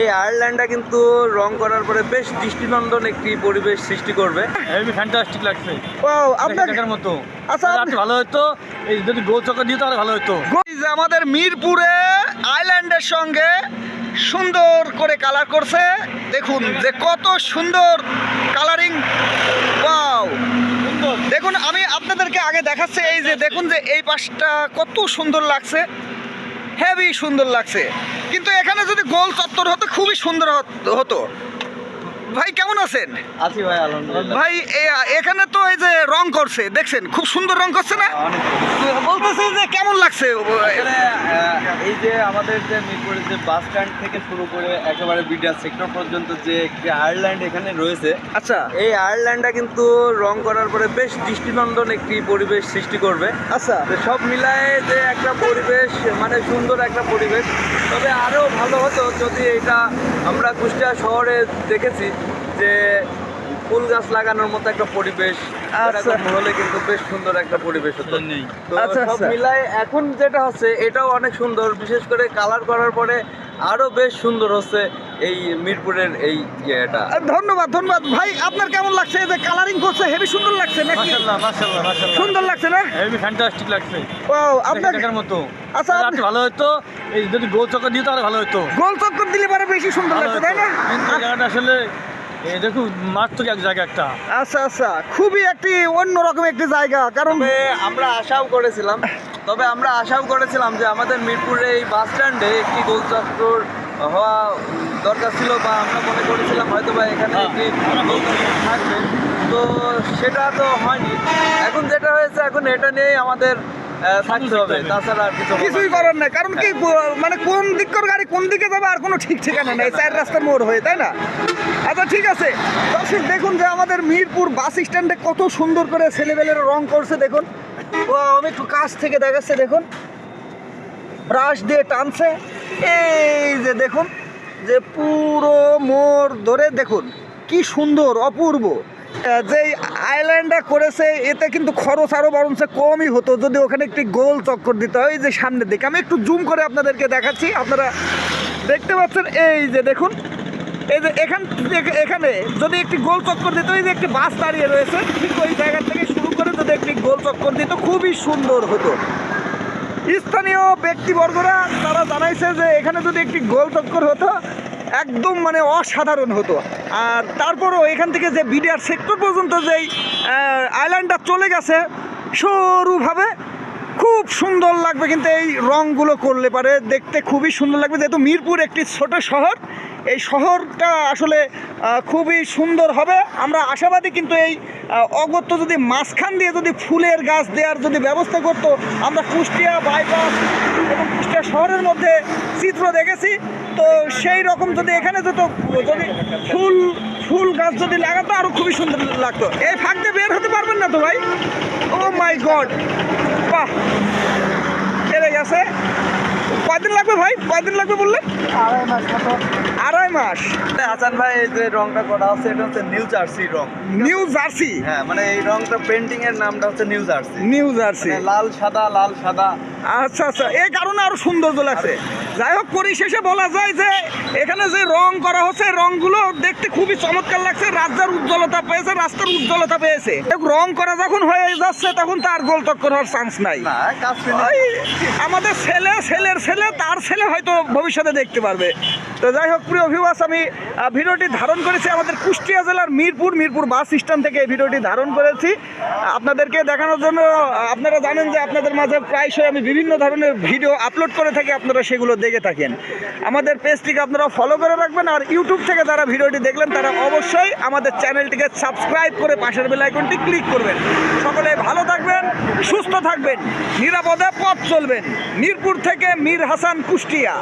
এই আয়ারল্যান্ডটা কিন্তু রং করার পরে বেশ দৃষ্টিনন্দন একটি পরিবেশ সৃষ্টি করবে। হেভি ফ্যান্টাস্টিক লাগছে ও আপনার দেখার মতো আচ্ছা, আপনি- ভালো হতো এই যদি গোল চক্কর দিয়ে তাহলে ভালো হতো আমাদের মিরপুরে আইল্যান্ডের সঙ্গে সুন্দর করে কালার করছে। দেখুন যে কত সুন্দর কালারিং ওয়াও দেখুন আমি আপনাদেরকে আগে দেখাচ্ছি এই যে দেখুন যে এই পাশটা কত সুন্দর লাগছে। হেভি সুন্দর লাগছে। কিন্তু এখানে যদি গোল চত্বর হতো খুবই সুন্দর হত- ভাই কেমন আছেন? আছি ভাই আলহামদুলিল্লাহ। ভাই এখানে তো এই যে রং করছে দেখছেন? খুব সুন্দর রং করছে না? অনেক বলতেছে যে কেমন লাগছে? এই যে আমাদের যে মিরপুরের যে বাস স্ট্যান্ড থেকে শুরু করে একেবারে বিডিআর সেক্টর পর্যন্ত যে একটি আয়ারল্যান্ড এখানে রয়েছে আচ্ছা। এই আয়ারল্যান্ডটা কিন্তু রং করার পরে বেশ দৃষ্টিনন্দন একটি পরিবেশ সৃষ্টি করবে। আচ্ছা। সব মিলায়ে যে একটা পরিবেশ মানে সুন্দর একটা পরিবেশ। তবে আরও ভালো হতো যদি এটা আমরা কুষ্টিয়া শহরে দেখেছি যে ফুল গাছ লাগানোর মতো একটা পরিবেশ আচ্ছা। হলে কিন্তু বেশ সুন্দর একটা পরিবেশ হতো। তো আচ্ছা, সব আচ্ছা। মিলায় এখন যেটা হচ্ছে এটাও অনেক সুন্দর। বিশেষ করে কালার করার পরে আরও বেশ সুন্দর হচ্ছে এই মিরপুরের এই ইয়েটা। আর ধন্যবাদ ধন্যবাদ। ভাই আপনার কেমন লাগছে? যে কালারিং করছে হেভি সুন্দর লাগছে নাকি? মাশাআল্লাহ মাশাআল্লাহ মাশাআল্লাহ। সুন্দর লাগছে না? হেভি ফ্যান্টাস্টিক লাগছে। ও আপনার দেখার মতো। আচ্ছা, আপনি- ভালো হতো এই যদি গোল চক্কর তাহলে ভালো হতো গোল চক্কর দিলে পরে বেশি সুন্দর লাগছে তাই না? জায়গাটা আসলে মারাত্মক এক জায়গা একটা। আচ্ছা আচ্ছা খুবই একটি অন্যরকম একটি জায়গা কারণ আমরা আশাও করেছিলাম তবে আমরা আশাও করেছিলাম যে আমাদের মিরপুরে এই বাস স্ট্যান্ডে একটি হওয়া দরকার ছিল বা আমরা মনে করেছিলাম হয়তো বা এখানে হ্যাঁ, একটি থাকবে। তো সেটা তো হয়নি। এখন যেটা হয়েছে এখন এটা নিয়েই আমাদের থাকতে হবে তাছাড়া আর কিছু কিছুই করার নাই কারণ কি মানে কোন দিককার গাড়ি কোন দিকে যাবে আর কোনো ঠিক ঠিকানা নেই চার রাস্তার মোড় হয়ে তাই না? আচ্ছা ঠিক আছে। দর্শক দেখুন যে আমাদের মিরপুর বাস স্ট্যান্ডে কত সুন্দর করে ছেলেবেলের রং করছে দেখুন। আমি একটু কাছ থেকে দেখাচ্ছে দেখুন। ব্রাশ দিয়ে টানছে। এই যে দেখুন যে পুরো মোড় ধরে দেখুন কি সুন্দর অপূর্ব। আহ, যে আইল্যান্ডটা করেছে এতে কিন্তু খরচ আরও বরঞ্চ কমই হতো যদি ওখানে একটি গোল চক্কর দিতে হয়। যে সামনের দিকে। আমি একটু জুম করে আপনাদেরকে দেখাচ্ছি। আপনারা দেখতে পাচ্ছেন এই যে দেখুন এই যে এখান এখানে যদি একটি গোল চক্কর দিত, এই যে একটি বাস দাঁড়িয়ে রয়েছে, ঠিক ওই জায়গা থেকে শুরু করে যদি একটি গোল চক্কর দিত, খুবই সুন্দর হতো। স্থানীয় ব্যক্তিবর্গরা, তারা জানাইছে যে এখানে যদি একটি গোল চক্কর হতো, একদম মানে অসাধারণ হতো। আর তারপরও এখান থেকে যে বিডিআর সেক্টর পর্যন্ত যেই আইল্যান্ডটা চলে গেছে, সরুভাবে খুব সুন্দর লাগবে কিন্তু এই রঙগুলো করলে পারে, দেখতে খুবই সুন্দর লাগবে। যেহেতু মিরপুর একটি ছোট শহর এই শহরটা আসলে খুবই সুন্দর হবে। আমরা আশাবাদী কিন্তু এই অগত্য যদি মাঝখান দিয়ে যদি ফুলের গাছ দেওয়ার যদি ব্যবস্থা করতো, আমরা কুষ্টিয়া, বাইপাস এবং কুষ্টিয়া শহরের মধ্যে চিত্র দেখেছি। তো সেই রকম যদি এখানে যত যদি ফুল ফুল গাছ যদি লাগাতো আরও খুবই সুন্দর লাগতো। এই ফাঁক দিয়ে বের হতে পারবেন না তো ভাই? ও মাই গড বাহ! কেড়ে গেছে কয়দিন লাগবে ভাই? কয়দিন লাগবে বললেন? আড়াই মাস মতো। আড়াই মাস। হাসান ভাই এই যে রংটা করা হচ্ছে এটা হচ্ছে নিউ জার্সি রং। নিউ জার্সি হ্যাঁ মানে এই রংটা পেন্টিং এর নামটা হচ্ছে নিউ জার্সি নিউ জার্সি লাল সাদা লাল সাদা। আচ্ছা আচ্ছা এই কারণে আরও সৌন্দর্য লাগছে যাই হোক পরিশেষে বলা যায় যে এখানে যে রং করা হচ্ছে রংগুলো দেখতে খুবই চমৎকার লাগছে। রাস্তার উজ্জ্বলতা পেয়েছে রাস্তার উজ্জ্বলতা পেয়েছে। রং করা যখন হয়ে যাচ্ছে তখন তার গোল টক্কর হওয়ার চান্স নাই। আমাদের ছেলে ছেলের ছেলে তার ছেলে হয়তো ভবিষ্যতে দেখতে পারবে। তো যাই হোক, প্রিয় ভিউয়ার্স আমি ভিডিওটি ধারণ করেছি আমাদের কুষ্টিয়া জেলার মিরপুর মিরপুর বাস স্ট্যান্ড থেকে এই ভিডিওটি ধারণ করেছি। আপনাদেরকে দেখানোর জন্য, আপনারা জানেন যে আপনাদের মাঝে প্রায়শই আমি বিভিন্ন ধরনের ভিডিও আপলোড করে থাকি, আপনারা সেগুলো দেখে থাকেন। আমাদের পেজটিকে আপনারা ফলো করে রাখবেন, আর ইউটিউব থেকে যারা ভিডিওটি দেখলেন, তারা অবশ্যই আমাদের চ্যানেলটিকে সাবস্ক্রাইব করে পাশের বেল আইকনটি ক্লিক করবেন। সকলে ভালো থাকবেন নিরাপদে পথ চলবেন। মিরপুর থেকে মীর হাসান কুষ্টিয়া।